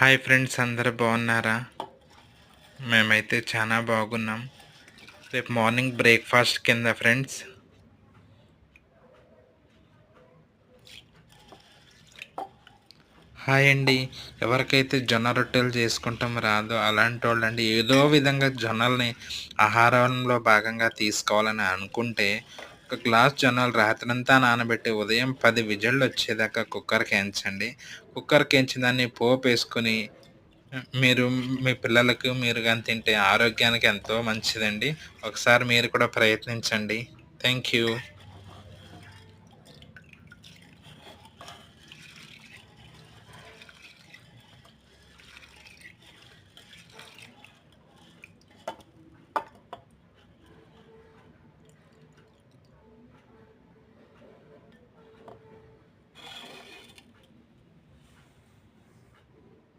Hi friends అందరు బాగున్నారా? మేమైతే చాలా బాగున్నాం. రేపు మార్నింగ్ బ్రేక్ఫాస్ట్ కింద ఫ్రెండ్స్. హాయ్ అండి. ఎవరికైతే జొన్న రొట్టెలు చేసుకుంటాం రాదో అలాంటి వాళ్ళండి ఏదో విధంగా జొన్నల్ని ఆహారంలో భాగంగా తీసుకోవాలని అనుకుంటే ఒక గ్లాస్ జొన్నలు రాత్రంతా నానబెట్టి ఉదయం పది విజళ్ళు వచ్చేదాకా కుక్కర్కి ఎంచండి కుక్కర్కి ఎంచి దాన్ని పోపు వేసుకొని మీరు మీ పిల్లలకు మీరు కానీ తింటే ఆరోగ్యానికి ఎంతో మంచిదండి. ఒకసారి మీరు కూడా ప్రయత్నించండి. Thank you.